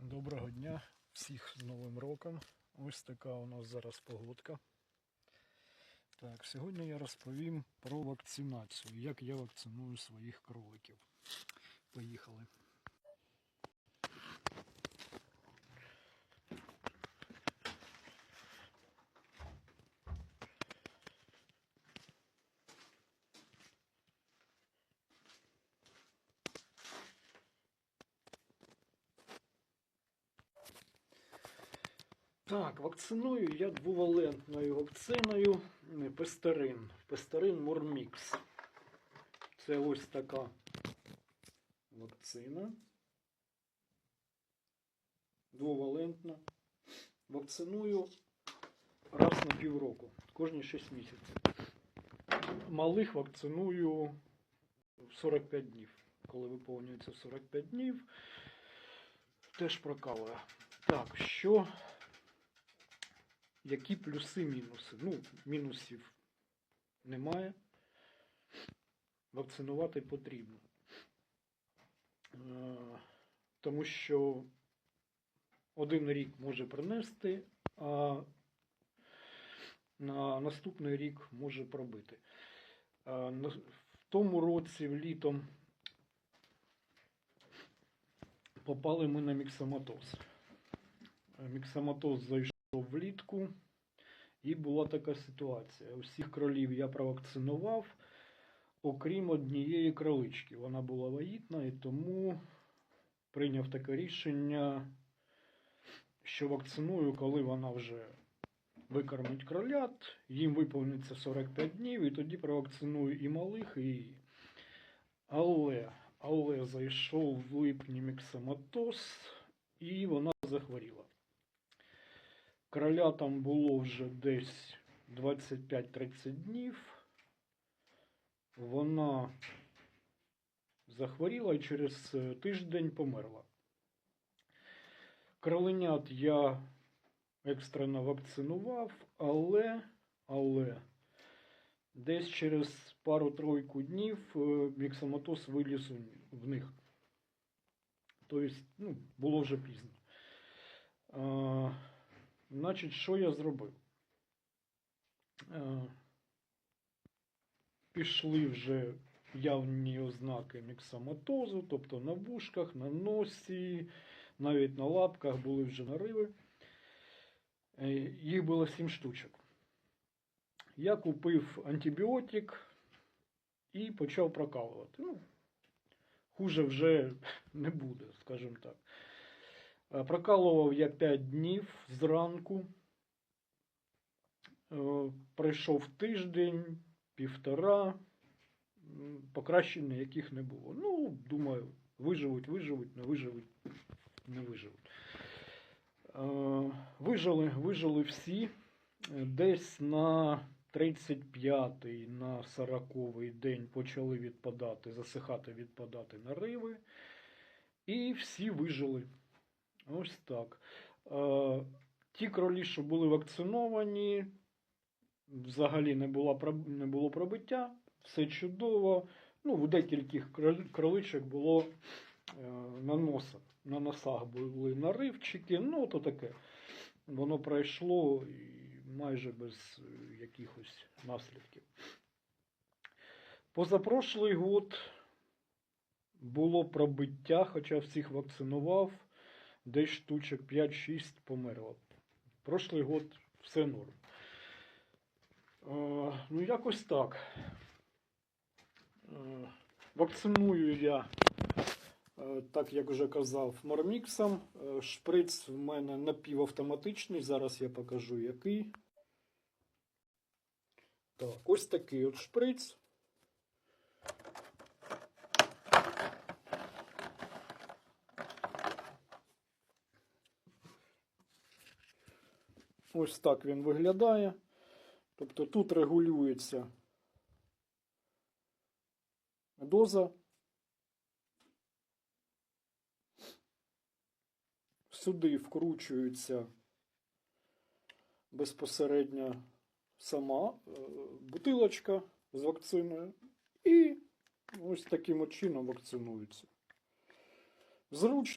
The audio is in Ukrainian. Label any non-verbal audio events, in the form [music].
Доброго дня всіх з Новим роком. Ось така у нас зараз погодка. Так, сьогодні я розповім про вакцинацію, як я вакциную своїх кроликів. Поїхали. Так, вакциную я двовалентною вакциною Пестерин. Пестерин Мормікс. Це ось така вакцина. Двовалентна. Вакциную раз на півроку, кожні 6 місяців. Малих вакциную в 45 днів. Коли виповнюється 45 днів, теж прокалує. Так, що які плюси, мінуси? Ну, мінусів немає. Вакцинувати потрібно. Е, Тому що один рік може принести, а на наступний рік може пробити. Е, В тому році літом попали ми на міксоматоз. Міксоматоз зайшов влітку, і була така ситуація. Усіх кролів я провакцинував, окрім однієї кролички. Вона була вагітна і тому прийняв таке рішення, що вакциную, коли вона вже викормить кролят, їм виповниться 45 днів, і тоді провакциную і малих, і її. Але, але зайшов в липні міксоматоз, і вона захворіла. Кроля там було вже десь 25-30 днів. Вона захворіла і через е, тиждень померла. Кроленят я екстрено вакцинував, але, але десь через пару-тройку днів е, міксоматоз виліз в них. Тобто, ну, було вже пізно. Значить, що я зробив? Е, Пішли вже явні ознаки міксоматозу, тобто на вушках, на носі, навіть на лапках були вже нариви. Е, Їх було 7 штучок. Я купив антибіотик і почав прокалувати. Ну, хуже вже [laughs] не буде, скажімо так. Е, Прокалував я 5 днів зранку. Е, Пройшов тиждень, півтора. Покращень ніяких не було. Ну, думаю, виживуть, виживуть, не виживуть, не виживуть. Е, Вижили, вижили всі. Десь на 35-й, на 40-й день почали відпадати, засихати, відпадати нариви. І всі вижили. Ось так. Е, ті кролі, що були вакциновані, взагалі не було, не було пробиття, все чудово. Ну, в крол- кроличок було е, на носах. На носах були наривчики, ну, то таке. Воно пройшло майже без е, якихось наслідків. Позапрошлий год було пробиття, хоча всіх вакцинував десь штучок 5-6 померло. Прошлий год все норм. Е, ну, якось так. Е, вакциную я, е, так як вже казав, морміксом. Е, шприц в мене напівавтоматичний. Зараз я покажу який. Так, ось такий от шприц. Ось так він виглядає. Тобто тут регулюється доза. Сюди вкручується безпосередньо сама е, бутилочка з вакциною. І ось таким чином вакцинується. Зручно.